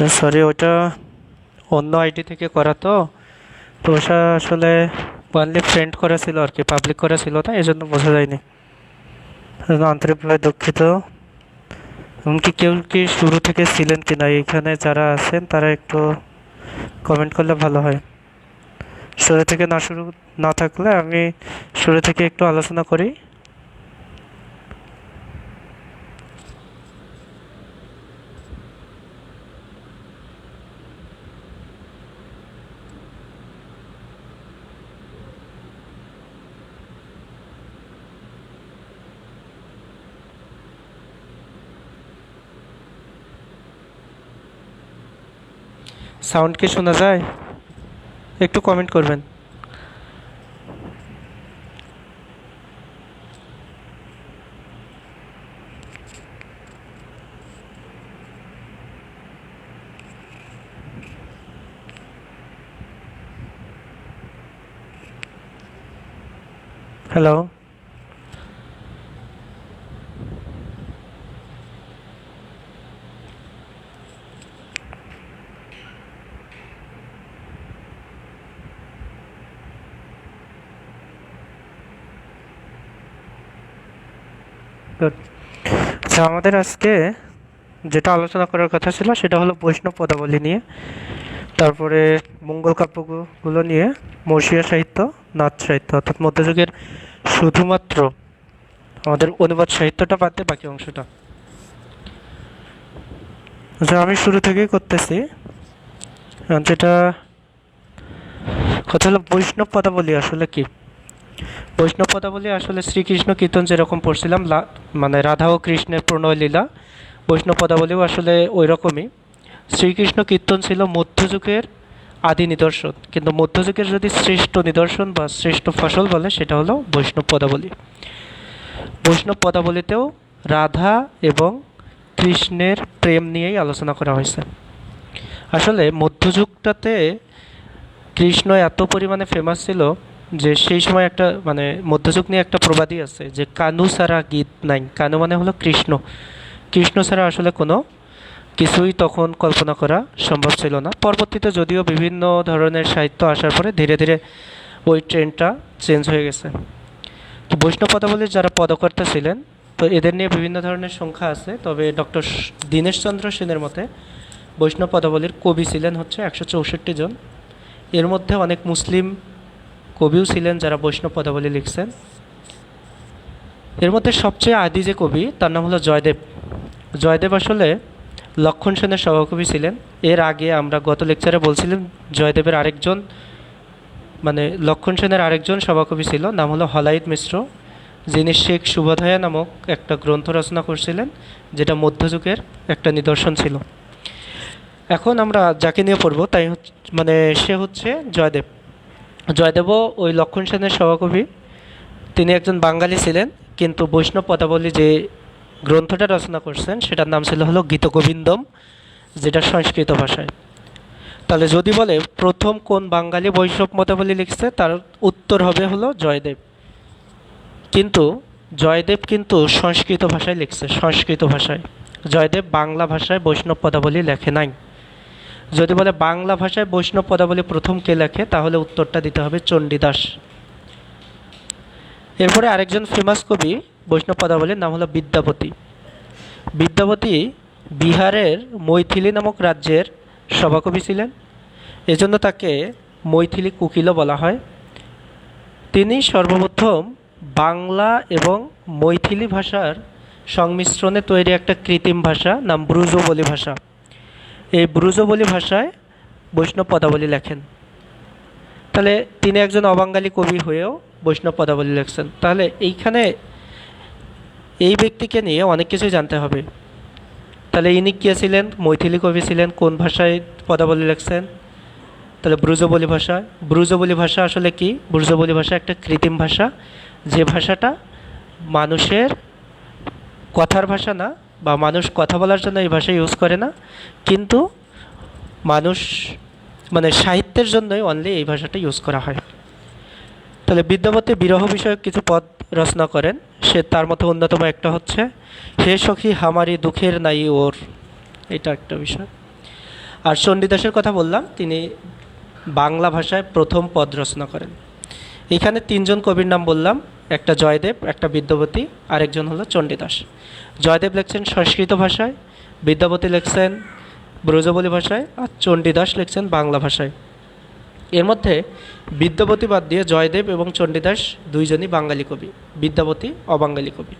আচ্ছা সরি ওটা অন্য আইডি থেকে করা তো। তো ওটা আসলে ওয়ানলি ফ্রেন্ড করেছিল আর কি পাবলিক করেছিল না এই জন্য বোঝা যায়নি। আন্তরিকভাবে দুঃখিত। এমনকি কেউ কি শুরু থেকে ছিলেন কি না এখানে যারা আছেন, তারা একটু কমেন্ট করলে ভালো হয়। শুরু থেকে না শুরু, না থাকলে আমি শুরু থেকে একটু আলোচনা করি। সাউন্ড কি শোনা যায় একটু কমেন্ট করবেন। আচ্ছা আমাদের আজকে যেটা আলোচনা করার কথা ছিল সেটা হলো বৈষ্ণব পদাবলী নিয়ে, তারপরে মঙ্গল কাব্যগুলো নিয়ে মর্ষিয়া সাহিত্য, নাচ সাহিত্য, অর্থাৎ মধ্যযুগের শুধুমাত্র আমাদের অনুবাদ সাহিত্যটা বাদ বাকি অংশটা। আচ্ছা আমি শুরু থেকেই করতেছি। যেটা কথা হলো বৈষ্ণব পদাবলী আসলে কি? বৈষ্ণব পদাবলী আসলে শ্রীকৃষ্ণ কীর্তন যেরকম পড়ছিলাম মানে রাধা ও কৃষ্ণের প্রণয় লীলা বৈষ্ণব পদাবলীও আসলে ওই রকমই শ্রীকৃষ্ণ কীর্তন ছিল মধ্যযুগের আদি নিদর্শন, কিন্তু মধ্যযুগের যদি শ্রেষ্ঠ নিদর্শন বা শ্রেষ্ঠ ফসল বলে, সেটা হলো বৈষ্ণব পদাবলী বৈষ্ণব পদাবলীতেও রাধা এবং কৃষ্ণের প্রেম নিয়েই আলোচনা করা হয়েছে। আসলে মধ্যযুগটাতে কৃষ্ণ এত পরিমাণে ফেমাস ছিল যে সেই সময় একটা মানে মধ্যযুগ নিয়ে একটা প্রবাদই আছে যে কানু ছাড়া গীত নাই। কানু মানে হলো কৃষ্ণ। কৃষ্ণ ছাড়া আসলে কোনো কিছুই তখন কল্পনা করা সম্ভব ছিল না। পরবর্তীতে যদিও বিভিন্ন ধরনের সাহিত্য আসার পরে ধীরে ধীরে ওই ট্রেন্ডটা চেঞ্জ হয়ে গেছে। তো বৈষ্ণব পদাবলীর যারা পদকর্তা ছিলেন, তো এদের নিয়ে বিভিন্ন ধরনের সংখ্যা আছে। তবে ডক্টর দীনেশচন্দ্র সেনের মতে বৈষ্ণব পদাবলীর কবি ছিলেন হচ্ছে একশো চৌষট্টি জন। এর মধ্যে অনেক মুসলিম কবিও ছিলেন যারা বৈষ্ণব পদাবলী লিখছেন। এর মধ্যে সবচেয়ে আদি যে কবি, তার নাম হলো জয়দেব। জয়দেব আসলে লক্ষণ সেনের সভাকবি ছিলেন। এর আগে আমরা গত লেকচারে বলছিলাম জয়দেবের আরেকজন মানে লক্ষণ সেনের আরেকজন সভাকবি ছিল, নাম হলো হলাইদ মিশ্র, যিনি শেখ সুবোধয়া নামক একটা গ্রন্থ রচনা করছিলেন, যেটা মধ্যযুগের একটা নিদর্শন ছিল। এখন আমরা যাকে নিয়ে পড়ব, তাই মানে সে হচ্ছে জয়দেব। জয়দেবও ওই লক্ষণ সেনের সভাকবি। তিনি একজন বাঙালি ছিলেন, কিন্তু বৈষ্ণব পদাবলী যে গ্রন্থটা রচনা করছেন, সেটার নাম ছিল হলো গীতগোবিন্দম, যেটা সংস্কৃত ভাষায়। তাহলে যদি বলে প্রথম কোন বাঙালি বৈষ্ণব মতাবলী লিখছে, তার উত্তর হবে হলো জয়দেব। কিন্তু জয়দেব কিন্তু সংস্কৃত ভাষায় লিখছে, সংস্কৃত ভাষায়। জয়দেব বাংলা ভাষায় বৈষ্ণব পদাবলী লেখে নাই। যদি বলে বাংলা ভাষায় বৈষ্ণব পদাবলী প্রথম কে লেখে, তাহলে উত্তরটা দিতে হবে চণ্ডীদাস। এরপরে আরেকজন ফেমাস কবি বৈষ্ণব পদাবলীর নাম হলো বিদ্যাপতি বিদ্যাপতি বিহারের মৈথিলি নামক রাজ্যের সভাকবি ছিলেন। এজন্য তাকে মৈথিলি কুকিলও বলা হয়। তিনি সর্বপ্রথম বাংলা এবং মৈথিলি ভাষার সংমিশ্রণে তৈরি একটা কৃত্রিম ভাষা নাম ব্রুজবলি ভাষা। এই ব্রুজবলি ভাষায় বৈষ্ণব পদাবলী লেখেন। তাহলে তিনি একজন অবাঙ্গালী কবি হয়েও বৈষ্ণব পদাবলী লেখছেন। তাহলে এইখানে এই ব্যক্তিকে নিয়ে অনেক কিছুই জানতে হবে। তাহলে ইনি কে ছিলেন? মৈথিলি কবি ছিলেন। কোন ভাষায় পদাবলী লেখছেন? তাহলে ব্রুজবলি ভাষা। ব্রুজবলি ভাষা আসলে কি? ব্রুজবলি ভাষা একটা কৃত্রিম ভাষা। যে ভাষাটা মানুষের কথার ভাষা না বা মানুষ কথা বলার জন্য এই ভাষা ইউজ করে না, কিন্তু মানুষ মানে সাহিত্যের জন্যই অনলি এই ভাষাটা ইউজ করা হয়। তাহলে বিদ্যাপতি বিরহ বিষয়ক কিছু পদ রচনা করেন, সে তার মধ্যে অন্যতম একটা হচ্ছে, হে সখী, হামারি দুঃখের নাই ওর। এটা একটা বিষয়। আর চণ্ডীদাসের কথা বললাম, তিনি বাংলা ভাষায় প্রথম পদ রচনা করেন। এখানে তিনজন কবির নাম বললাম, একটা জয়দেব, একটা বিদ্যাপতি, আরেকজন হলো চণ্ডীদাস জয়দেব লেখছেন সংস্কৃত ভাষায় বিদ্যাপতি লেখছেন ব্রজবলী ভাষায় আর চণ্ডীদাস লিখছেন বাংলা ভাষায়। এর মধ্যে বিদ্যাপতি বাদ দিয়ে জয়দেব এবং চণ্ডীদাস দুইজনই বাঙালি কবি বিদ্যাপতি অবাঙ্গালী কবি।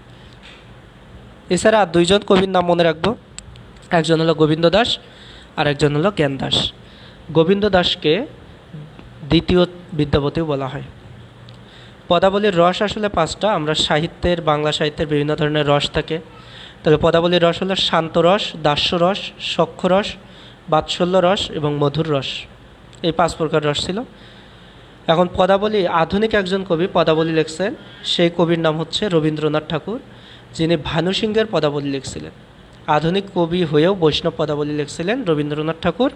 এছাড়া আর দুইজন কবির নাম মনে রাখব। একজন হলো গোবিন্দ দাস আর একজন হলো জ্ঞান দাস। গোবিন্দ দাসকে দ্বিতীয় বিদ্যাপতিও বলা হয়। পদাবলীর রস আসলে পাঁচটা, আমরা সাহিত্যের, বাংলা সাহিত্যের বিভিন্ন ধরনের রস থাকে। তবে পদাবলীর রস হলো শান্ত রস, দাস্য রস, সক্ষ রস, বাৎসল্য রস এবং মধুর রস। এই পাঁচ প্রকার রস ছিল। এখন পদাবলী, আধুনিক একজন কবি পদাবলী লিখছেন, সেই কবির নাম হচ্ছে রবীন্দ্রনাথ ঠাকুর, যিনি ভানু সিংহের পদাবলী লিখছিলেন। আধুনিক কবি হয়েও বৈষ্ণব পদাবলী লিখছিলেন রবীন্দ্রনাথ ঠাকুর,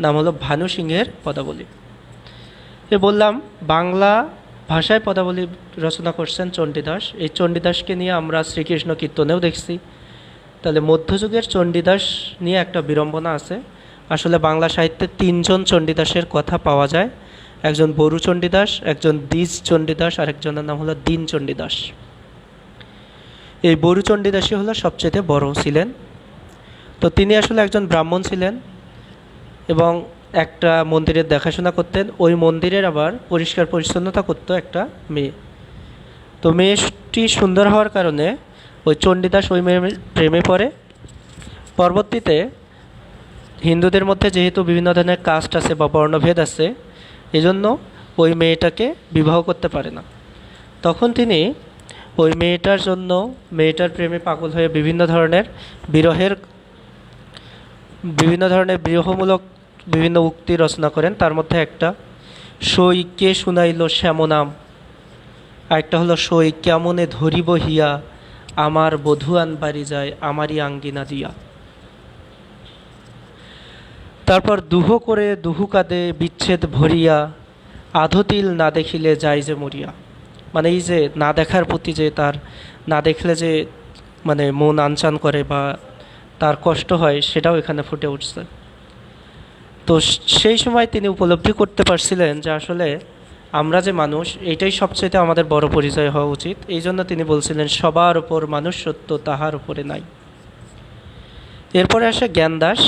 নাম হলো ভানু সিংহের পদাবলী। এ বললাম, বাংলা ভাষায় পদাবলী রচনা করছেন চণ্ডীদাস। এই চণ্ডীদাসকে নিয়ে আমরা শ্রীকৃষ্ণ কীর্তনেও দেখছি। তাহলে মধ্যযুগের চণ্ডীদাস নিয়ে একটা বিড়ম্বনা আছে। আসলে বাংলা সাহিত্যে তিনজন চণ্ডীদাসের কথা পাওয়া যায়। একজন বরু চণ্ডীদাস, একজন দ্বিজ চণ্ডীদাস, আর একজনের নাম হলো দীন চণ্ডীদাস। এই বরু চণ্ডীদাসই হলো সবচেয়ে বড় ছিলেন। তো তিনি আসলে একজন ব্রাহ্মণ ছিলেন এবং একটা মন্দিরের দেখাশোনা করতেন। ওই মন্দিরের আবার পরিষ্কার পরিচ্ছন্নতা করতো একটা মেয়ে। তো মেয়েটি সুন্দর হওয়ার কারণে ওই চণ্ডীদাস ওই মেয়ের প্রেমে পড়ে। পরবর্তীতে হিন্দুদের মধ্যে যেহেতু বিভিন্ন ধরনের কাস্ট আছে বা বর্ণভেদ আছে, এজন্য ওই মেয়েটাকে বিবাহ করতে পারে না। তখন তিনি ওই মেয়েটার জন্য, মেয়েটার প্রেমে পাগল হয়ে বিভিন্ন ধরনের বিরহের, বিভিন্ন ধরনের বিরহমূলক বিভিন্ন উক্তি রচনা করেন। তার মধ্যে একটা, সই কে শুনাইল শ্যামনাম? আরেকটা হলো, সই কেমনে ধরিব হিয়া? আমার বধুয়ান বাড়ি যায়, আমারই আঙ্গিনা দিয়া। তারপর দুহ করে দুহু কাঁদে বিচ্ছেদ ভরিয়া, আধতিল না দেখিলে যায় যে মরিয়া। মানে এই যে না দেখার প্রতি যে তার, না দেখলে যে মানে মন আনচান করে বা তার কষ্ট হয়, সেটাও এখানে ফুটে উঠছে। তো সেই সময় তিনি উপলব্ধি করতে পারছিলেন যে আসলে আমরা যে মানুষ এইটাই সবচেয়ে আমাদের বড় পরিচয় হওয়া উচিত। এই জন্য তিনি বলছিলেন, সবার ওপর মানুষ সত্য তাহার উপরে নাই। এরপরে আসে জ্ঞানদাস।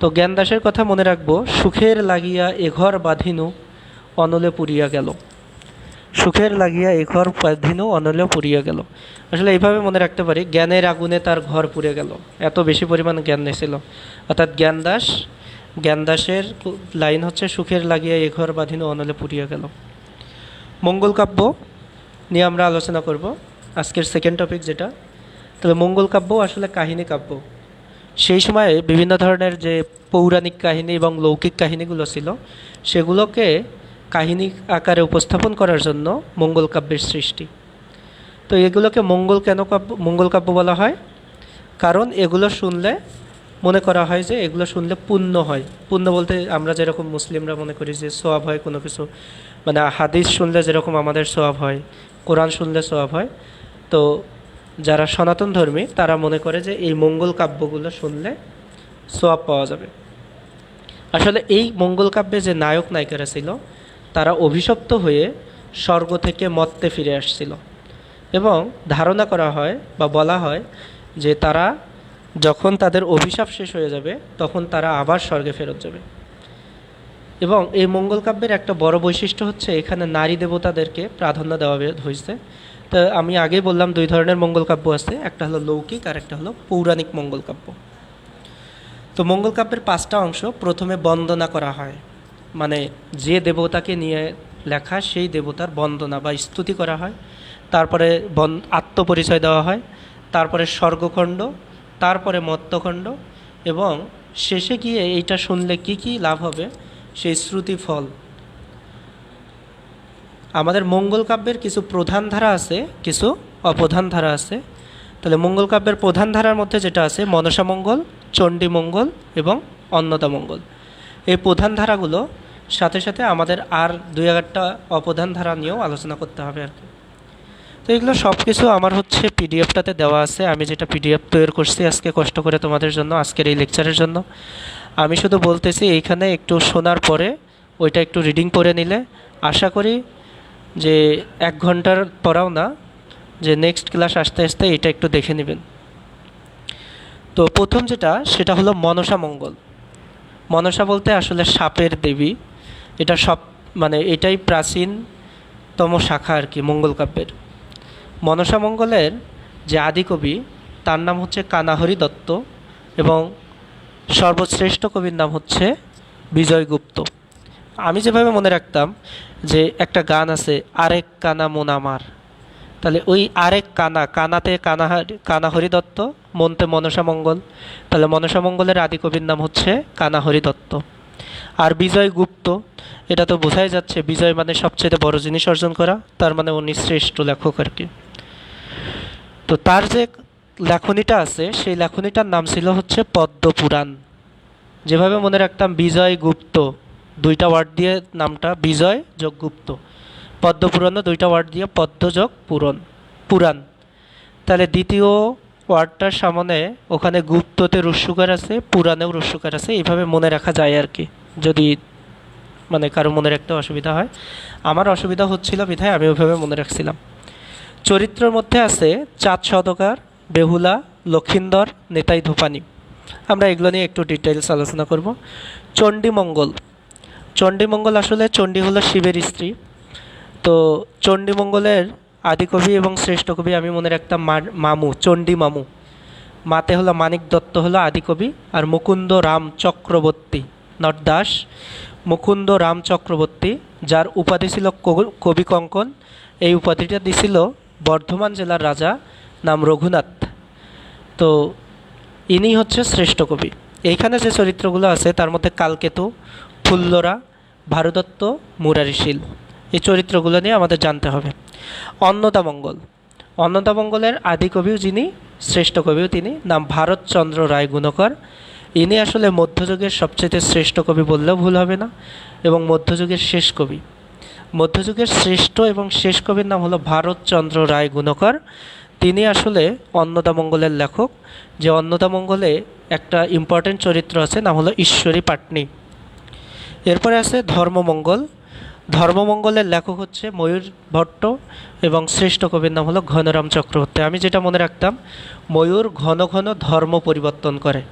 তো জ্ঞানদাসের কথা মনে রাখব, সুখের লাগিয়া এঘর বাঁধিনু, অনলে পুরিয়া গেল। সুখের লাগিয়া এঘর বাঁধিনু, অনলে পুরিয়া গেল। আসলে এইভাবে মনে রাখতে পারি, জ্ঞানের আগুনে তার ঘর পুড়ে গেল। এত বেশি পরিমাণ জ্ঞান নিয়েছিল অর্থাৎ জ্ঞানদাস জ্ঞানদাসের লাইন হচ্ছে, সুখের লাগিয়া এ ঘর বাঁধিনু অনলে পুড়িয়া গেল। মঙ্গল কাব্য নিয়ে আমরা আলোচনা করব। আজকের সেকেন্ড টপিক যেটা, তবে মঙ্গল কাব্য আসলে কাহিনী কাব্য। সেই সময়ে বিভিন্ন ধরনের যে পৌরাণিক কাহিনী এবং লৌকিক কাহিনীগুলো ছিল, সেগুলোকে কাহিনী আকারে উপস্থাপন করার জন্য মঙ্গল কাব্যের সৃষ্টি। তো এগুলোকে মঙ্গল কেন কাব্য মঙ্গল কাব্য বলা হয়? কারণ এগুলো শুনলে মনে করা হয় যে এগুলো শুনলে পুণ্য হয়। পুণ্য বলতে আমরা যেরকম মুসলিমরা মনে করি যে সোয়াব হয় কোনো কিছু। মানে হাদিস শুনলে যেরকম আমাদের সোয়াব হয়, কোরআন শুনলে সোয়াব হয়। তো যারা সনাতন ধর্মী, তারা মনে করে যে এই মঙ্গল কাব্যগুলো শুনলে সোয়াব পাওয়া যাবে। আসলে এই মঙ্গল কাব্যে যে নায়ক নায়িকারা ছিল, তারা অভিশপ্ত হয়ে স্বর্গ থেকে মত্তে ফিরে আসছিল। এবং ধারণা করা হয় বা বলা হয় যে তারা যখন তাদের অভিশাপ শেষ হয়ে যাবে, তখন তারা আবার স্বর্গে ফেরত যাবে। এবং এই মঙ্গল কাব্যের একটা বড় বৈশিষ্ট্য হচ্ছে, এখানে নারী দেবতাদেরকে প্রাধান্য দেওয়া হয়েছে। তো আমি আগে বললাম, দুই ধরনের মঙ্গল কাব্য আছে, একটা হলো লৌকিক আর একটা হলো পৌরাণিক মঙ্গল কাব্য। তো মঙ্গল কাব্যের পাঁচটা অংশ প্রথমে বন্দনা করা হয়। মানে যে দেবতাকে নিয়ে লেখা, সেই দেবতার বন্দনা বা স্তুতি করা হয়। তারপরে আত্মপরিচয় দেওয়া হয়। তারপরে স্বর্গখণ্ড তারপরে মত্তখণ্ড এবং শেষে গিয়ে এইটা শুনলে কি কি লাভ হবে? সেই শ্রুতি ফল আমাদের মঙ্গল কাব্যের কিছু প্রধান ধারা আছে, কিছু অপ্রধান ধারা আছে। তাহলে মঙ্গল কাব্যের প্রধান ধারার মধ্যে যেটা আছে, মনসা মঙ্গল, চণ্ডী মঙ্গল এবং অন্নদা মঙ্গল। এই প্রধান ধারাগুলো সাথে সাথে আমাদের আর দুই একটা অপ্রধান ধারা নিয়েও আলোচনা করতে হবে আর কি। তো এগুলো সব কিছু আমার হচ্ছে পিডিএফটাতে দেওয়া আছে। আমি যেটা পিডিএফ তৈরি করছি আজকে কষ্ট করে তোমাদের জন্য, আজকের এই লেকচারের জন্য। আমি শুধু বলতেছি, এইখানে একটু শোনার পরে ওইটা একটু রিডিং করে নিলে আশা করি যে এক ঘণ্টার পড়াও না, যে নেক্সট ক্লাস আসতে আসতে এটা একটু দেখে নেবেন। তো প্রথম যেটা, সেটা হলো মনসা মঙ্গল। মনসা বলতে আসলে সাপের দেবী। এটা সব মানে এটাই প্রাচীনতম শাখা আর কি মঙ্গল কাব্যের। মনসা মঙ্গলের যে আদিকবি তার নাম হচ্ছে কানাহরি দত্ত এবং সর্বশ্রেষ্ঠ কবির নাম হচ্ছে বিজয়গুপ্ত আমি যেভাবে মনে রাখতাম যে একটা গান আছে, আরেক কানা মন আমার তাহলে ওই আরেক কানা, কানাতে কানাহারি, কানাহরি দত্ত, মনতে মনসা মঙ্গল, তাহলে মনসা মঙ্গলের আদি কবির নাম হচ্ছে কানাহরি দত্ত। আর বিজয় গুপ্ত, এটা তো বোঝাই যাচ্ছে, বিজয় মানে সবচেয়ে বড় জিনিস অর্জন করা, তার মানে উনি শ্রেষ্ঠ লেখক আর কি। তো তার যে লেখনীটা আছে, সেই লেখনীটার নাম ছিল হচ্ছে পদ্মপুরাণ। যেভাবে মনে রাখতাম বিজয় গুপ্ত, দুইটা ওয়ার্ড দিয়ে নামটা বিজয় যোগ গুপ্ত। পদ্মপুরাণও দুইটা ওয়ার্ড দিয়ে পদ্ম যোগ পুরন পুরাণ। তাহলে দ্বিতীয় ওয়ার্ডটার সামনে ওখানে গুপ্ততে রস্যুকার আছে, পুরাণেও রস্যুকার আছে, এইভাবে মনে রাখা যায় আর কি। যদি মানে কারও মনে রাখতে অসুবিধা হয়। আমার অসুবিধা হচ্ছিল বিধায় আমি ওইভাবে মনে রাখছিলাম। চরিত্রের মধ্যে আছে চাঁদ সদকার বেহুলা, লক্ষিন্দর, নেতাই ধূপানি। আমরা এগুলো নিয়ে একটু ডিটেলস আলোচনা করব। চণ্ডীমঙ্গল চণ্ডীমঙ্গল আসলে চণ্ডী হলো শিবের স্ত্রী। তো চণ্ডীমঙ্গলের আদিকবি এবং শ্রেষ্ঠ কবি আমি মনে রাখতাম মামু, চণ্ডী মামু। মাতে হলো মানিক দত্ত হলো আদিকবি আর মুকুন্দ রাম চক্রবর্তী নট দাস। মুকুন্দ রাম চক্রবর্তী, যার উপাধি ছিল কবি কঙ্কন, এই উপাধিটা দিছিল বর্ধমান জেলার রাজা নাম রঘুনাথ। তো ইনি হচ্ছে শ্রেষ্ঠ কবি। এইখানে যে চরিত্রগুলো আছে, তার মধ্যে কালকেতু, ফুল্লরা, ভারদত্ত, মুরারিশীল, এই চরিত্রগুলো নিয়ে আমাদের জানতে হবে। অন্নদামঙ্গল অন্নদামঙ্গলের আদি কবিও যিনি, শ্রেষ্ঠ কবিও তিনি, নাম ভারতচন্দ্র রায় গুণকর। ইনি আসলে মধ্যযুগের সবচেয়ে শ্রেষ্ঠ কবি বললেও ভুল হবে না এবং মধ্যযুগের শেষ কবি। মধ্যযুগের শ্রেষ্ঠ এবং শেষ কবির নাম হলো ভারতচন্দ্র রায় গুণকর। তিনি আসলে অন্নদামঙ্গলের লেখক। যে অন্নদামঙ্গলে একটা ইম্পর্টেন্ট চরিত্র আছে, নাম হলো ঈশ্বরী পাটনি। এরপরে আছে ধর্মমঙ্গল। ধর্মমঙ্গলের লেখক হচ্ছে ময়ূর ভট্ট এবং শ্রেষ্ঠ কবির নাম হলো ঘনরাম চক্রবর্তী। আমি যেটা মনে রাখতাম, ময়ূর ঘন ঘন ধর্ম পরিবর্তন করে।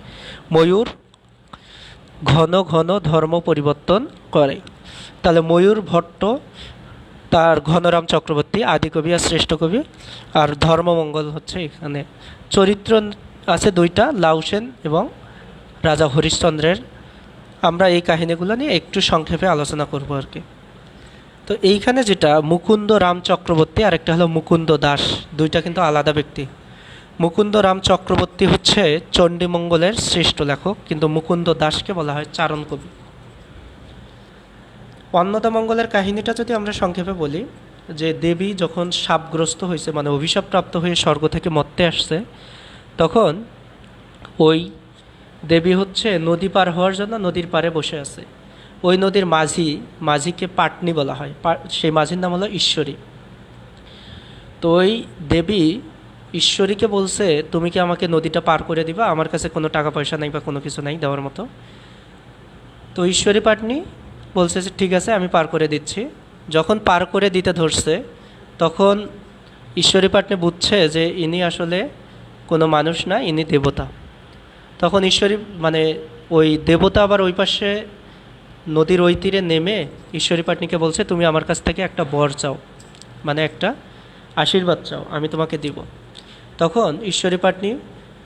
ময়ূর ঘন ঘন ধর্ম পরিবর্তন করে। তাহলে ময়ূর, ভট্ট, তার ঘনরাম চক্রবর্তী আদি কবি আর শ্রেষ্ঠ কবি আর ধর্মমঙ্গল হচ্ছে এখানে। চরিত্র আছে দুইটা লাউসেন এবং রাজা হরিশ্চন্দ্রের। আমরা এই কাহিনীগুলো নিয়ে একটু সংক্ষেপে আলোচনা করব আর কি। তো এইখানে যেটা, মুকুন্দ রাম চক্রবর্তী আর একটা হলো মুকুন্দ দাস, দুইটা কিন্তু আলাদা ব্যক্তি। মুকুন্দ রাম চক্রবর্তী হচ্ছে চণ্ডীমঙ্গলের শ্রেষ্ঠ লেখক, কিন্তু মুকুন্দ দাসকে বলা হয় চারণ কবি অন্নদামঙ্গলের কাহিনীটা যদি আমরা সংক্ষেপে বলি, যে দেবী যখন সাপগ্রস্ত হয়েছে মানে অভিশাপপ্রাপ্ত হয়ে স্বর্গ থেকে মর্তে আসছে, তখন ওই দেবী হচ্ছে নদী পার হওয়ার জন্য নদীর পাড়ে বসে আছে। ওই নদীর মাঝি, মাঝিকে পাটনি বলা হয়। সেই মাঝির নাম হলো ঈশ্বরী। তো ওই দেবী ঈশ্বরীকে বলছে, তুমি কি আমাকে নদীটা পার করে দিবা? আমার কাছে কোনো টাকা পয়সা নাই বা কোনো কিছু নাই দেওয়ার মতো। তো ঈশ্বরী পাটনি বলছে যে, ঠিক আছে, আমি পার করে দিচ্ছি। যখন পার করে দিতে ধরছে, তখন ঈশ্বরী পাটনি বুঝছে যে, ইনি আসলে কোনো মানুষ না, ইনি দেবতা। তখন ঈশ্বরী মানে ওই দেবতা আবার ওই পাশে নদীর ওই তীরে নেমে ঈশ্বরী পাটনিকে বলছে, তুমি আমার কাছ থেকে একটা বর চাও মানে একটা আশীর্বাদ চাও, আমি তোমাকে দিব। তখন ঈশ্বরী পাটনি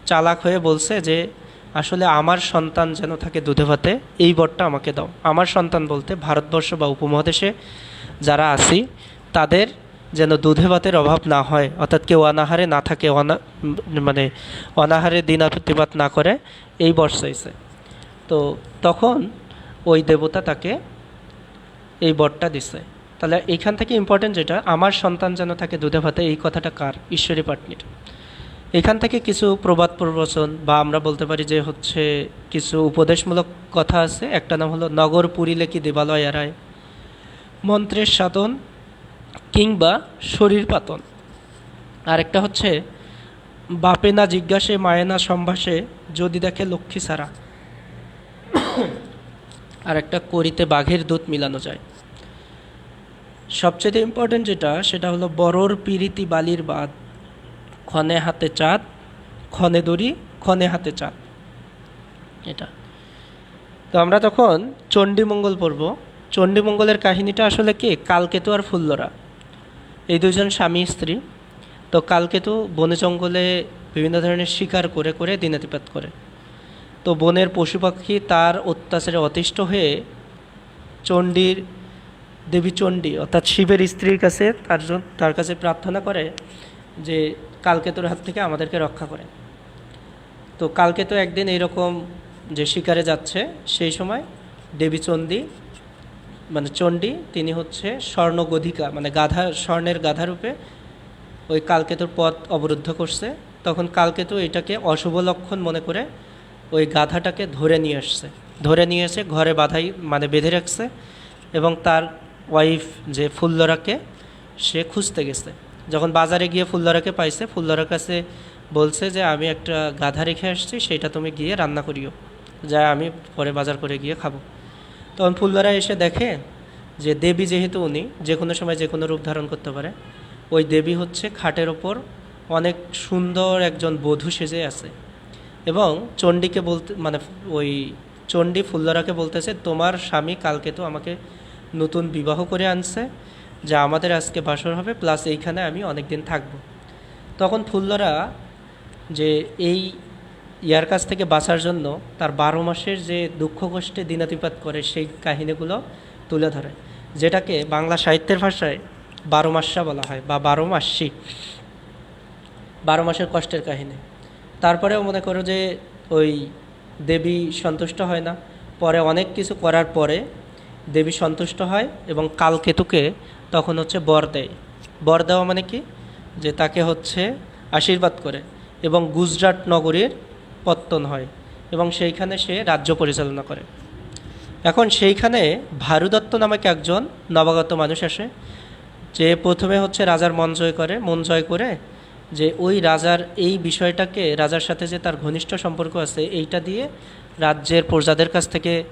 চালাক হয়ে বলছে যে আসলে আমার সন্তান যেন থাকে দুধে ভাতে এই বরটা আমাকে দাও। আমার সন্তান বলতে ভারতবর্ষ বা উপমহাদেশে যারা আছি, তাদের যেন দুধে ভাতের অভাব না হয়, অর্থাৎ কেউ অনাহারে না থাকে, অনা মানে অনাহারে দিনাতিপাত না করে, এই বর চাইছে। তো তখন ওই দেবতা তাকে এই বরটা দিছে। তাহলে এইখান থেকে ইম্পর্টেন্ট যেটা, আমার সন্তান যেন থাকে দুধে ভাতে এই কথাটা কার? ঈশ্বরী পাটনির। এখান থেকে কিছু প্রবাদ প্রবচন বা আমরা বলতে পারি যে হচ্ছে কিছু উপদেশমূলক কথা আছে। একটা নাম হলো নগর পুরিলে কি দেবালয় এড়ায় মন্ত্রের সাধন কিংবা শরীর পাতন। আরেকটা হচ্ছে, বাপে না জিজ্ঞাসে, মায়ে না সম্ভাসে যদি দেখে লক্ষ্মী ছাড়া আর একটা করিতে বাঘের দুধ মিলানো যায়। সবচেয়ে ইম্পর্টেন্ট যেটা, সেটা হলো বড়র পিরিতি বালির বাদ ক্ষণে হাতে চাঁদ ক্ষণে দড়ি ক্ষণে হাতে চাঁদ। এটা। তো আমরা তখন চণ্ডীমঙ্গল পড়ব। চণ্ডীমঙ্গলের কাহিনীটা আসলে কি? কালকেতু আর ফুল্লরা। এই দুজন স্বামী, স্ত্রী। তো কালকেতু বনে জঙ্গলে বিভিন্ন ধরনের শিকার করে করে দিনাতিপাত করে। তো বনের পশু পাখি তার অত্যাচারে অতিষ্ঠ হয়ে চণ্ডীর দেবী চণ্ডী, অর্থাৎ শিবের স্ত্রীর কাছে তার তার কাছে প্রার্থনা করে যে কালকেতুর হাত থেকে আমাদেরকে রক্ষা করে। তো কালকে তো একদিন এইরকম যে শিকারে যাচ্ছে, সেই সময় দেবী চণ্ডী মানে চণ্ডী, তিনি হচ্ছে স্বর্ণগধিকা মানে গাধা, স্বর্ণের গাধা রূপে ওই কালকেতুর পথ অবরুদ্ধ করছে। তখন কালকেতু এটাকে অশুভ লক্ষণ মনে করে ওই গাধাটাকে ধরে নিয়ে আসছে। ধরে নিয়ে এসে ঘরে বাধাই মানে বেঁধে রাখছে এবং তার ওয়াইফ যে ফুল্লরাকে সে খুঁজতে গেছে। যখন বাজারে গিয়ে ফুল্লরাকে পাইছে ফুল্লরার কাছে বলছে যে, আমি একটা গাধা রেখে আসছি সেটা তুমি গিয়ে রান্না করিও। যা, আমি পরে বাজার করে গিয়ে খাব। তখন ফুল্লরা এসে দেখে যে, দেবী যেহেতু উনি, যে কোনো সময় যে কোনো রূপ ধারণ করতে পারে, ওই দেবী হচ্ছে খাটের ওপর অনেক সুন্দর একজন বধূ সেজে আছে। এবং চণ্ডীকে বলতে মানে ওই চণ্ডী ফুল্লরাকে বলতেছে, তোমার স্বামী কালকে তো আমাকে নতুন বিবাহ করে আনছে যা আমাদের আজকে বাসর হবে প্লাস এইখানে আমি অনেক দিন থাকব। তখন ফুল্লরা যে এই ইয়ার কাছ থেকে বাঁচার জন্য তার বারো মাসের যে দুঃখ কষ্টে দিনাতিপাত করে সেই কাহিনীগুলো তুলে ধরে, যেটাকে বাংলা সাহিত্যের ভাষায় বারো মাসা বলা হয় বা বারো মাসি, বারো মাসের কষ্টের কাহিনী। তারপরেও মনে করো যে ওই দেবী সন্তুষ্ট হয় না, পরে অনেক কিছু করার পরে দেবী সন্তুষ্ট হয় এবং কালকেতুকে তখন হচ্ছে বর দেয়। বর দেওয়া মানে কি? যে তাকে হচ্ছে আশীর্বাদ করে এবং গুজরাট নগরীর পত্তন হয় এবং সেইখানে সে রাজ্য পরিচালনা করে। এখন সেইখানে ভারুদত্ত নামক একজন নবাগত মানুষ আসে, যে প্রথমে হচ্ছে রাজার মন জয় করে, মন জয় করে যে ওই রাজার এই বিষয়টাকে, রাজার সাথে যে তার ঘনিষ্ঠ সম্পর্ক আছে, এইটা দিয়ে রাজ্যের প্রজাদের কাছ থেকে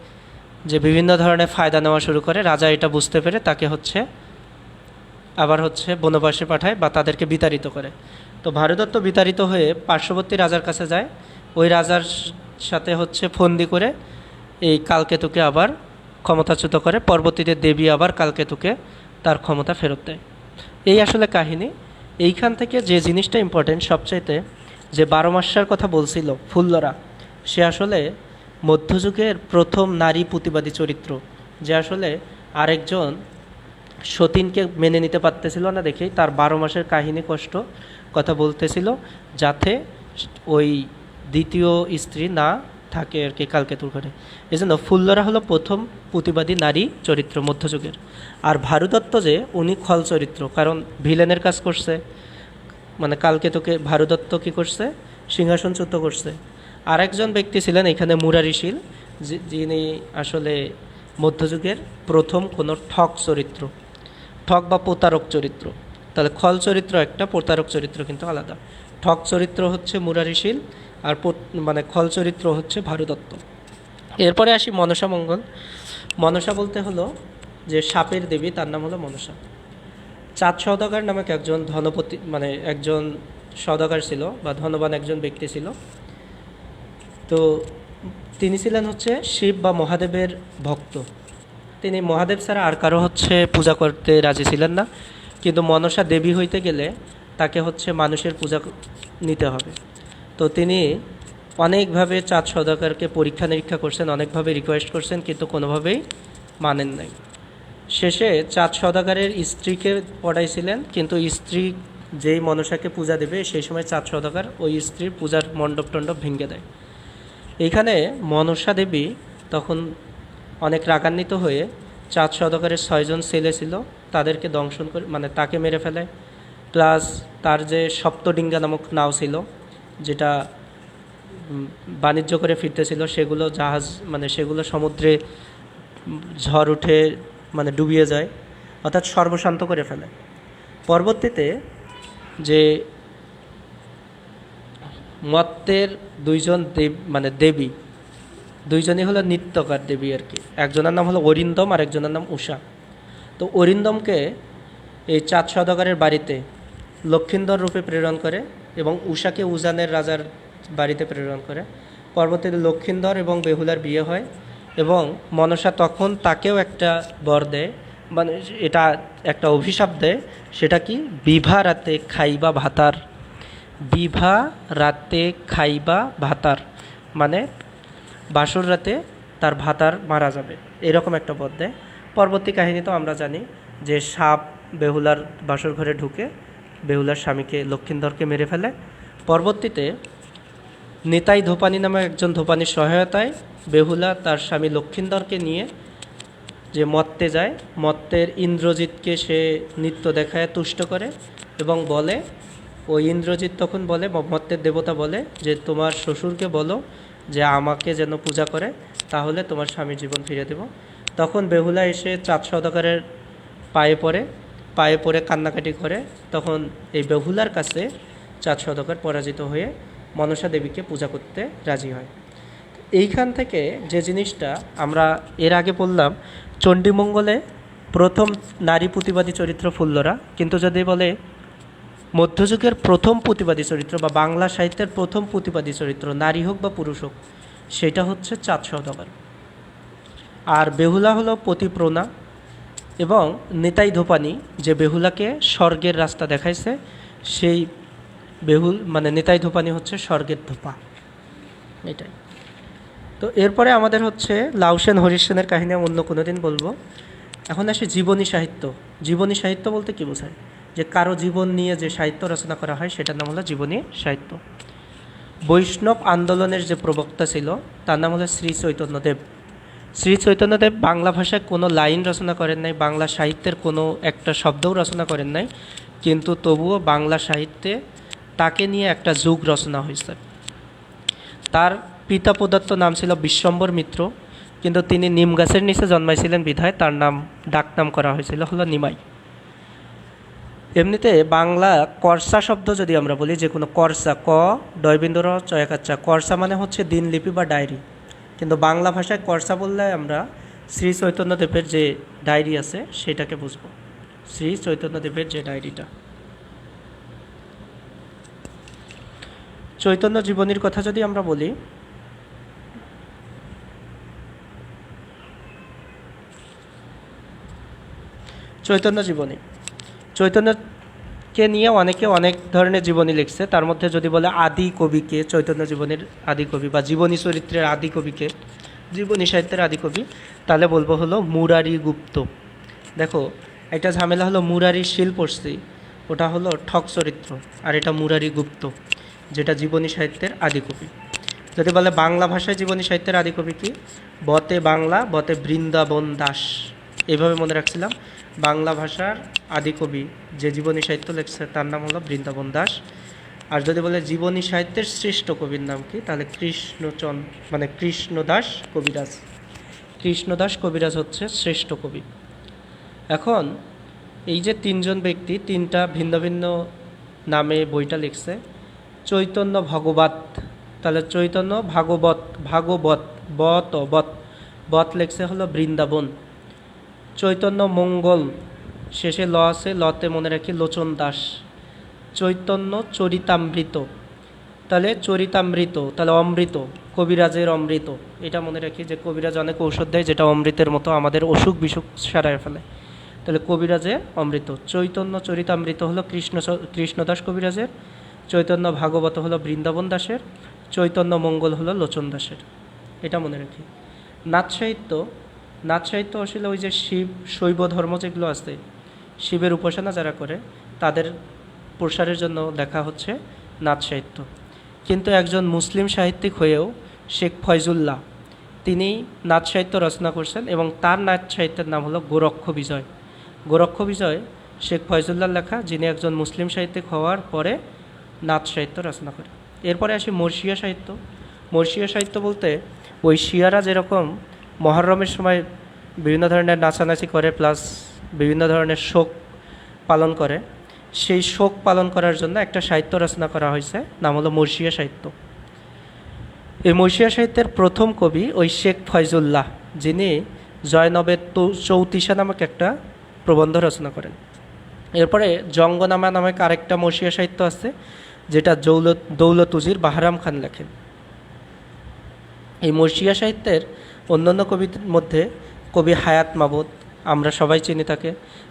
যে বিভিন্ন ধরনের ফায়দা নেওয়া শুরু করে, রাজা এটা বুঝতে পেরে তাকে হচ্ছে আবার হচ্ছে বনবাসে পাঠায় বা তাদেরকে বিতাড়িত করে। তো ভারদত্ত বিতাড়িত হয়ে পার্শ্ববর্তী রাজার কাছে যায়। ওই রাজার সাথে হচ্ছে ফন্দি করে এই কালকেতুকে আবার ক্ষমতাচ্যুত করে। পরবর্তীতে দেবী আবার কালকেতুকে তার ক্ষমতা ফেরত দেয়। এই আসলে কাহিনী। এইখান থেকে যে জিনিসটা ইম্পর্টেন্ট সবচাইতে যে বারো মাসার কথা বলছিল ফুল্লরা, সে আসলে মধ্যযুগের প্রথম নারী প্রতিবাদী চরিত্র। যে আসলে আরেকজন সতীনকে মেনে নিতে পারতেছিল না দেখেই, তার বারো মাসের কাহিনী কষ্ট কথা বলতেছিল যাতে ওই দ্বিতীয় স্ত্রী না থাকে আর কি কালকেতুর ঘরে এই জন্য ফুল্লরা হলো প্রথম প্রতিবাদী নারী চরিত্র মধ্যযুগের। আর ভারুদত্ত যে, উনি খল চরিত্র, কারণ ভিলেনের কাজ করছে। মানে কালকেতুকে ভারুদত্ত কী করছে? সিংহাসনচ্যুত করছে। আর একজন ব্যক্তি ছিলেন এখানে মুরারিশীল যিনি আসলে মধ্যযুগের প্রথম কোনো ঠক চরিত্র। ঠক বা প্রতারক চরিত্র। তাহলে খল চরিত্র একটা, প্রতারক চরিত্র কিন্তু আলাদা। ঠক চরিত্র হচ্ছে মুরারিশীল আর মানে খল চরিত্র হচ্ছে ভারুদত্ত। এরপরে আসি মনসা মঙ্গল। মনসা বলতে হলো যে সাপের দেবী, তার নাম হলো মনসা। চাঁদ সওদাগর নামক একজন ধনপতি মানে একজন সওদাগর ছিল বা ধনবান একজন ব্যক্তি ছিল। তো তিনি ছিলেন হচ্ছে শিব বা মহাদেবের ভক্ত। তিনি মহাদেব ছাড়া আর কারও হচ্ছে পূজা করতে রাজি ছিলেন না। কিন্তু মনসা দেবী হইতে গেলে তাকে হচ্ছে মানুষের পূজা নিতে হবে। তো তিনি অনেকভাবে চাঁদ সদাগরকে পরীক্ষা নিরীক্ষা করছেন, অনেকভাবে রিকোয়েস্ট করছেন, কিন্তু কোনোভাবেই মানেন নাই। শেষে চাঁদ সদাগরের স্ত্রীকে পড়াইছিলেন, কিন্তু স্ত্রী যেই মনসাকে পূজা দেবে, সেই সময় চাঁদ সদাকার ওই স্ত্রীর পূজার মণ্ডপ টণ্ডপ ভেঙে দেয়। এইখানে মনসা দেবী তখন অনেক রাগান্বিত হয়ে চাঁদ সদাগরের ছয়জন ছেলে ছিল, তাদেরকে দংশন করে মানে তাকে মেরে ফেলে। প্লাস তার যে সপ্তডিঙ্গা নামক নাও ছিল, যেটা বাণিজ্য করে ফিরতেছিল সেগুলো জাহাজ মানে সেগুলো সমুদ্রে ঝড় উঠে মানে ডুবিয়ে যায়, অর্থাৎ সর্বশান্ত করে ফেলে। পরবর্তীতে যে মত্তের দুইজন দেব মানে দেবী দুইজনই হলো নিত্যকার দেবী আর কি। একজনের নাম হলো অরিন্দম আর একজনের নাম উষা। তো অরিন্দমকে এই চাঁদ সদাগরের বাড়িতে লক্ষিন্দর রূপে প্রেরণ করে এবং উষাকে উজানের রাজার বাড়িতে প্রেরণ করে। পরবর্তীতে লক্ষিন্দর এবং বেহুলার বিয়ে হয় এবং মনসা তখন তাকেও একটা বর দেয় মানে এটা একটা অভিশাপ দেয়, সেটা কি? বিভা রাতে খাইবা ভাতার। বিভা রাতে খাইবা ভাতার। মানে বাসর রাতে তার ভাতার মারা যাবে। এরকম একটা পদ দেয় পরবর্তী কাহিনী তো আমরা জানি যে সাপ বেহুলার বাসর ঘরে ঢুকে বেহুলার স্বামীকে লক্ষিন্দরকে মেরে ফেলে। পরবর্তীতে নিতাই ধোপানি নামে একজন ধোপানির সহায়তায় বেহুলা তার স্বামী লক্ষিন্দরকে নিয়ে যে মত্তে যায়, মত্তের ইন্দ্রজিৎকে সে নৃত্য দেখায়, তুষ্ট করে এবং বলে ওই ইন্দ্রজিৎ তখন বলে মত্তের দেবতা বলে যে, তোমার শ্বশুরকে বলো যে আমাকে যেন পূজা করে, তাহলে তোমার স্বামীর জীবন ফিরে দেব। তখন বেহুলা এসে চাঁদ সদাগরের পায়ে পড়ে পায়ে পড়ে কান্নাকাটি করে। তখন এই বেহুলার কাছে চাঁদ সদাগর পরাজিত হয়ে মনসা দেবীকে পূজা করতে রাজি হয়। এইখান থেকে যে জিনিসটা আমরা এর আগে বললাম, চণ্ডীমঙ্গলে প্রথম নারী প্রতিবাদী চরিত্র ফুল্লরা। কিন্তু যদি বলে মধ্যযুগের প্রথম প্রতিবাদী চরিত্র বা বাংলা সাহিত্যের প্রথম প্রতিবাদী চরিত্র নারী হোক বা পুরুষ হোক, সেটা হচ্ছে চাঁদ সওদাগর। আর বেহুলা হলো পতিপ্রণা এবং নেতাই ধোপানি, যে বেহুলাকে স্বর্গের রাস্তা দেখাইছে, সেই বেহুল মানে নেতাই ধোপানি হচ্ছে স্বর্গের ধোপা। এটাই। তো এরপরে আমাদের হচ্ছে লাউসেন হরিসেনের কাহিনী অন্য কোনো দিন বলব। এখন আসে জীবনী সাহিত্য। জীবনী সাহিত্য বলতে কী বোঝায়? যে কারও জীবন নিয়ে যে সাহিত্য রচনা করা হয়, সেটার নাম হলো জীবনী সাহিত্য। বৈষ্ণব আন্দোলনের যে প্রবক্তা ছিল, তার নাম হলো শ্রী চৈতন্যদেব। শ্রী চৈতন্যদেব বাংলা ভাষায় কোনো লাইন রচনা করেন নাই, বাংলা সাহিত্যের কোনো একটা শব্দও রচনা করেন নাই, কিন্তু তবুও বাংলা সাহিত্যে তাকে নিয়ে একটা যুগ রচনা হয়েছে। তার পিতা প্রদত্ত নাম ছিল বিশ্বম্বর মিত্র, কিন্তু তিনি নিম গাছের নিচে জন্মাইছিলেন বিধায়, তার নাম ডাকনাম করা হয়েছিল, হলো নিমাই। এমনিতে বাংলা করসা শব্দ যদি আমরা বলি, যে কোনো করসা, ক ডয়বিন্দুর চয়াকাচ্চা, করসা মানে হচ্ছে দিনলিপি বা ডায়েরি। কিন্তু বাংলা ভাষায় করসা বললে আমরা শ্রী চৈতন্যদেবের যে ডায়েরি আছে, সেটাকে বুঝব। শ্রী চৈতন্যদেবের যে ডায়েরিটা। চৈতন্য জীবনীর কথা যদি আমরা বলি, চৈতন্য জীবনী। চৈতন্যকে নিয়ে অনেকে অনেক ধরনের জীবনী লিখছে। তার মধ্যে যদি বলে আদি কবিকে, চৈতন্য জীবনের আদি কবি বা জীবনী চরিত্রের আদি কবিকে, জীবনী সাহিত্যের আদি কবি, তাহলে বলব হলো মুরারি গুপ্ত। দেখো একটা ঝামেলা হলো মুরারি শিল পড়ছি ওটা হলো ঠক চরিত্র, আর এটা মুরারি গুপ্ত, যেটা জীবনী সাহিত্যের আদি কবি। যদি বলে বাংলা ভাষায় জীবনী সাহিত্যের আদি কবি কি? বতে বাংলা, বতে বৃন্দাবন দাস। এভাবে মনে রাখছিলাম। বাংলা ভাষার আদি কবি যে জীবনী সাহিত্য লেখছে, তার নাম হলো বৃন্দাবন দাস। আর যদি বলে জীবনী সাহিত্যের শ্রেষ্ঠ কবির নাম কি, তাহলে কৃষ্ণচন্দ্র মানে কৃষ্ণদাস কবিরাজ। কৃষ্ণদাস কবিরাজ হচ্ছে শ্রেষ্ঠ কবি। এখন এই যে তিনজন ব্যক্তি, তিনটা ভিন্ন ভিন্ন নামে বইটা লিখছে, চৈতন্য ভগবত, তাহলে চৈতন্য ভাগবত ভাগবত, বত বত বত লেখছে হলো বৃন্দাবন। চৈতন্য মঙ্গল শেষে ল আছে, লতে মনে রাখি লোচন দাস। চৈতন্য চরিতামৃত। তাহলে চরিতামৃত, তাহলে অমৃত, কবিরাজের অমৃত। এটা মনে রাখি যে কবিরাজ অনেক ঔষধ দেয়, যেটা অমৃতের মতো আমাদের অসুখ বিসুখ সারায় ফেলে। তাহলে কবিরাজের অমৃত। চৈতন্য চরিতামৃত হলো কৃষ্ণ কৃষ্ণদাস কবিরাজের। চৈতন্য ভাগবত হলো বৃন্দাবন দাসের। চৈতন্য মঙ্গল হলো লোচন দাসের। এটা মনে রাখি। নাচ সাহিত্য নাচ সাহিত্য আসলে ওই যে শিব, শৈব ধর্ম যেগুলো আছে শিবের উপাসনা যারা করে, তাদের প্রসারের জন্য লেখা হচ্ছে নাচ সাহিত্য। কিন্তু একজন মুসলিম সাহিত্যিক হয়েও শেখ ফয়জুল্লাহ তিনি নাচ সাহিত্য রচনা করছেন এবং তার নাচ সাহিত্যের নাম হলো গোরক্ষ বিজয়। গোরক্ষ বিজয়, শেখ ফয়জুল্লাহ লেখা, যিনি একজন মুসলিম সাহিত্যিক হওয়ার পরে নাচ সাহিত্য রচনা করে এরপরে আসি মর্শিয়া সাহিত্য। মর্শিয়া সাহিত্য বলতে ওই শিয়ারা যেরকম মহরমের সময় বিভিন্ন ধরনের নাচানাচি করে, প্লাস বিভিন্ন ধরনের শোক পালন করে। সেই শোক পালন করার জন্য একটা সাহিত্য রচনা করা হয়েছে, নাম হলো মর্শিয়া সাহিত্য। এই মর্শিয়া সাহিত্যের প্রথম কবি ওই শেখ ফয়জুল্লাহ, যিনি জয়নবের চৌতিসা নামক একটা প্রবন্ধ রচনা করেন। এরপরে জঙ্গনামা নামক আরেকটা মর্শিয়া সাহিত্য আছে, যেটা দৌলত উজির বাহারাম খান লেখেন। এই মর্শিয়া সাহিত্যের অন্যান্য কবির মধ্যে কবি হায়াত মাবুদ আমরা সবাই চিনি তাকে।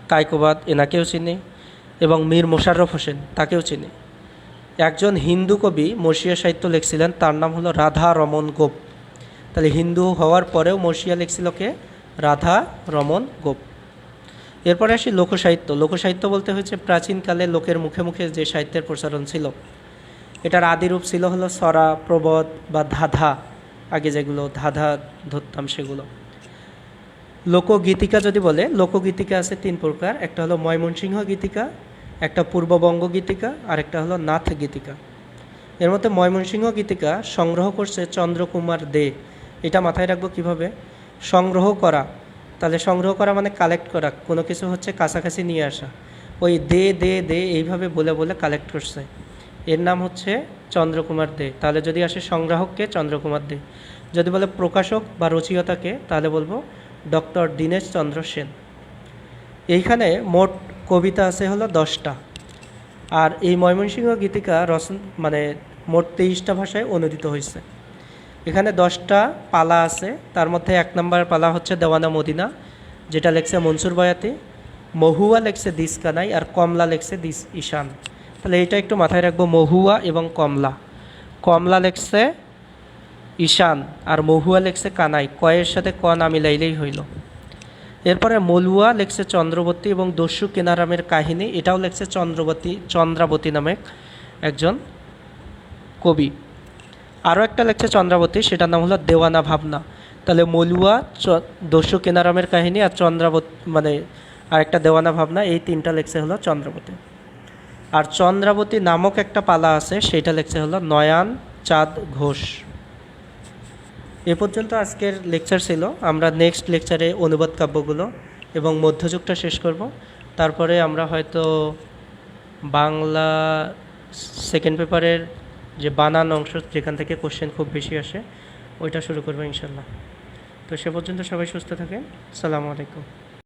কায়কোবাদ এনাকেও চিনি এবং মীর মোশাররফ হোসেন তাকেও চিনি। একজন হিন্দু কবি মর্শিয়া সাহিত্য লিখছিলেন, তার নাম হলো রাধা রমন গোপ। তাহলে হিন্দু হওয়ার পরেও মর্শিয়া লিখছিল কে? রাধা রমন গোপ। এরপরে আসি লোকসাহিত্য। লোকসাহিত্য বলতে হচ্ছে প্রাচীনকালে লোকের মুখে মুখে যে সাহিত্যের প্রচলন ছিল। এটার আদিরূপ ছিল হলো সরা প্রবদ বা ধাধা, আগে যেগুলো ধাঁধা ধরতাম সেগুলো। লোকগীতিকা যদি বলে, লোকগীতিকা আছে তিন প্রকার। একটা হলো ময়মনসিংহ গীতিকা, একটা পূর্ববঙ্গ গীতিকা, আর একটা হলো নাথ গীতিকা। এর মধ্যে ময়মনসিংহ গীতিকা সংগ্রহ করছে চন্দ্রকুমার দে। এটা মাথায় রাখব কীভাবে? সংগ্রহ করা। তাহলে সংগ্রহ করা মানে কালেক্ট করা। কোনো কিছু হচ্ছে কাছাকাছি নিয়ে আসা। ওই দে দে দে এইভাবে বলে বলে কালেক্ট করছে। এর নাম হচ্ছে চন্দ্রকুমার দে। তাহলে যদি আসে সংগ্রাহককে চন্দ্রকুমার দে। যদি বলে প্রকাশক বা রচয়িতাকে, তাহলে বলব ডক্টর দীনেশ চন্দ্র সেন। এইখানে মোট কবিতা আছে হলো দশটা। আর এই ময়মনসিংহ গীতিকা রচন মানে মোট তেইশটা ভাষায় অনুদিত হয়েছে এখানে দশটা পালা আছে। তার মধ্যে এক নম্বর পালা হচ্ছে দেওয়ানা মদিনা, যেটা লেখছে মনসুর বয়াতি। মহুয়া লেখছে দিস কানাই আর কমলা লেখছে দিস ঈশান। তাহলে এটা একটু মাথায় রাখব, মহুয়া এবং কমলা। কমলা লেখছে ঈশান আর মহুয়া লেখছে কানাই, কয়ের সাথে ক না মিলাইলেই হইল। এরপরে মলুয়া লেখছে চন্দ্রবতী এবং দস্যু কেনারামের কাহিনী, এটাও লেখছে চন্দ্রবতী, চন্দ্রাবতী নামে একজন কবি। আরও একটা লেখছে চন্দ্রাবতী, সেটার নাম হলো দেওয়ানা ভাবনা। তাহলে মলুয়া দস্যু কেনারামের কাহিনী আর চন্দ্রাবতী মানে আরেকটা দেওয়ানা ভাবনা, এই তিনটা লেখছে হলো চন্দ্রাবতী। আর চন্দ্রাবতী নামক একটা পালা আছে, সেটা লেখছে হলো নয়ান চাঁদ ঘোষ। এ পর্যন্ত আজকের লেকচার ছিল। আমরা নেক্সট লেকচারে অনুবাদ কাব্যগুলো এবং মধ্যযুগটা শেষ করব। তারপরে আমরা হয়তো বাংলা সেকেন্ড পেপারের যে বানান অংশ, যেখান থেকে কোশ্চেন খুব বেশি আসে, ওইটা শুরু করব ইনশাল্লাহ। তো সে পর্যন্ত সবাই সুস্থ থাকেন। সালামু আলাইকুম।